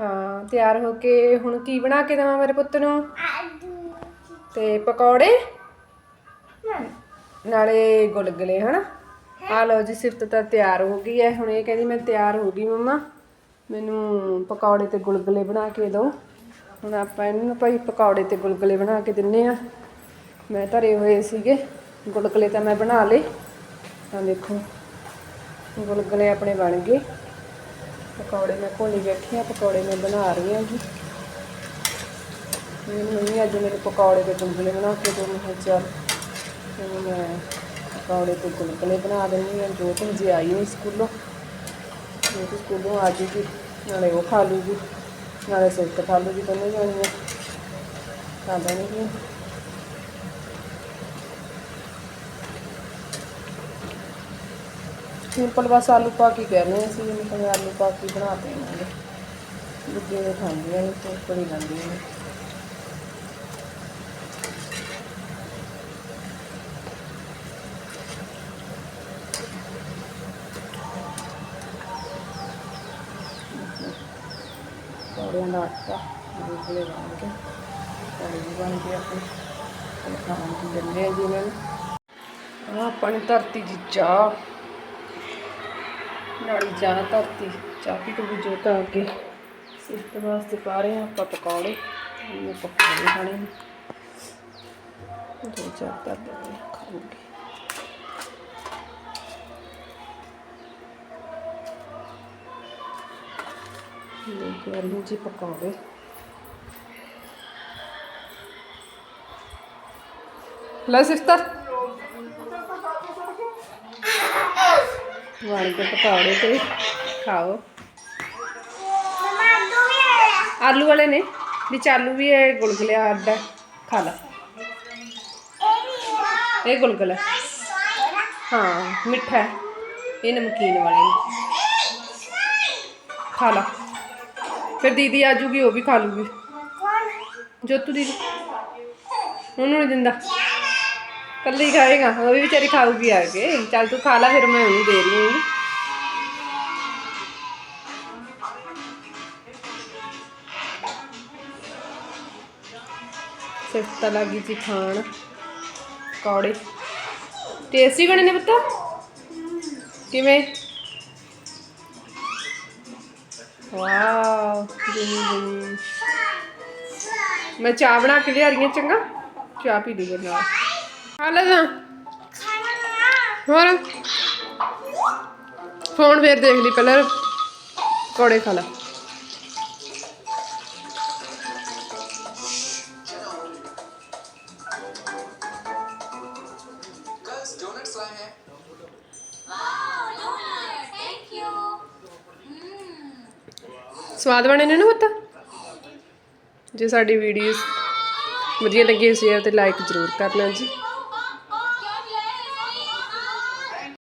ਹੋ ਤਿਆਰ ਹੋ ਕੇ ਹੁਣ ਕੀ ਬਣਾ ਕੇ ਦੇਵਾਂ ਮੇਰੇ ਪੁੱਤ ਨੂੰ? ਤੇ ਪਕੌੜੇ? ਨਾਲੇ ਗੁਲਗੁਲੇ ਹਨਾ? ਆ ਲਓ ਜੀ ਸਿਫਤ ਤਾਂ ਤਿਆਰ ਹੋ ਗਈ ਹੈ। ਹੁਣ ਇਹ ਕਹਿੰਦੀ ਮੈਂ ਤਿਆਰ ਹੋ ਗਈ ਮੰਮਾ। ਮੈਨੂੰ ਪਕੌੜੇ ਤੇ ਗੁਲਗੁਲੇ ਬਣਾ ਕੇ ਦਿਓ। ਹੁਣ ਆਪਾਂ ਇਹਨੂੰ ਭਾਈ ਪਕੌੜੇ ਤੇ ਗੁਲਗੁਲੇ ਬਣਾ ਕੇ ਦਿੰਨੇ ਆ। ਮੈਂ ਧਰੇ ਹੋਏ ਸੀਗੇ। ਗੁਲਗੁਲੇ ਤਾਂ ਮੈਂ ਬਣਾ ਲਏ। ਤਾਂ ਦੇਖੋ ਗੁਲਗੁਲੇ ਆਪਣੇ ਬਣ ਗਏ। ਪਕੌੜੇ ਮੈਂ ਘੋਲੀ ਬੈਠੀ ਆ ਪਕੌੜੇ ਮੈਂ ਬਣਾ ਰਹੀ ਹਾਂ ਜੀ। ਮੈਨੂੰ ਮੰਮੀ ਅੱਜ ਮੇਰੇ ਪਕੌੜੇ ਤੇ ਗੁਲਗੁਲੇ ਬਣਾ ਕੇ ਦਿਓ, ਮੈਂ ਕਿਹਾ ਚੱਲ ਮੈਂ ਪਕੌੜੇ ਤੇ ਗੁਲਗੁਲੇ ਬਣਾ ਦਿੰਦੀ ਹਾਂ। ਜੋ ਤੇ ਜੇ ਆਈ ਨਹੀਂ ਸਕੂਲੋਂ। ਜੋ ਤੇ ਸਕੂਲੋਂ ਆ ਜੂਗੀ ਨਾਲੇ ਉਹ ਖਾ ਲੂਗੀ ਨਾਲੇ ਸਿਫਤ ਖਾ ਲੂਗੀ ਦੋਨੇ ਜਾਣੀਆਂ। ਖਾ ਲੈਣਗੀਆਂ सिंपल बस आलू पाकी कह रहे हैं मतलब आलू पाकी बना देना दूजे तो नहीं तो बनी लगे आटा गुड्डे बन के बन खाने जी अपनी धरती की चाह। ਨਾਲੀ ਚਾਹ ਧਰਤੀ ਚਾਹ ਪੀ ਕੇ ਵੀ ਅੱਗੇ। ਸਿਸਟ ਵਾਸਤੇ ਪਾ ਰਹੇ ਆਪਾਂ ਪਕੌੜੇ ਇਹ ਪਕੌੜੇ ਖਾਣੇ ਨੇ। ਦੋ ਚਾਰ ਤਾਂ ਦੇ ਖਾਊਂਗੀ। ਲੈ ਕੇ ਆਲੂ ਜੀ ਪਕੌੜੇ। ਲੈ ਸਿਫਤਾ ਵਾਲੀ ਦੇ ਪਕੌੜੇ ਤੇ ਖਾਓ। ਆਲੂ ਵਾਲੇ ਨੇ ਵਿੱਚ ਆਲੂ ਵੀ ਹੈ ਗੁਲਗੁਲੇ ਅੱਡਾ ਖਾ ਲਾ। ਇਹ ਗੁਲਗੁਲਾ ਹਾਂ। ਮਿੱਠਾ ਹੈ। ਇਹ ਨਮਕੀਨ ਵਾਲੇ ਨੇ। ਖਾ ਲਾ। ਫਿਰ ਦੀਦੀ ਆ ਜੂਗੀ ਉਹ ਵੀ ਖਾ ਲੂਗੀ। ਜੋਤੂ ਦੀਦੀ। ਉਹਨੂੰ ਨਹੀਂ ਦਿੰਦਾ। कल ही खाएगा। वो भी बेचारी खाऊगी आगे चल तू खा ला, फिर मैं उन्हें दे रही हूँ। सस्ता लगी थी खान। कौड़े। टेस्टी बने ने पता किमें? मैं चाह बना के लिया रही चंगा। चाह पी दूँगा फ़ोन फिर देख ली ਦੇਖ ਲਈ ਪਹਿਲਾਂ ਕੋੜੇ स्वाद बने ने ना पता जो साड़ी वीडियोस वजिए लगी हुई है तो लाइक ज़रूर करना जी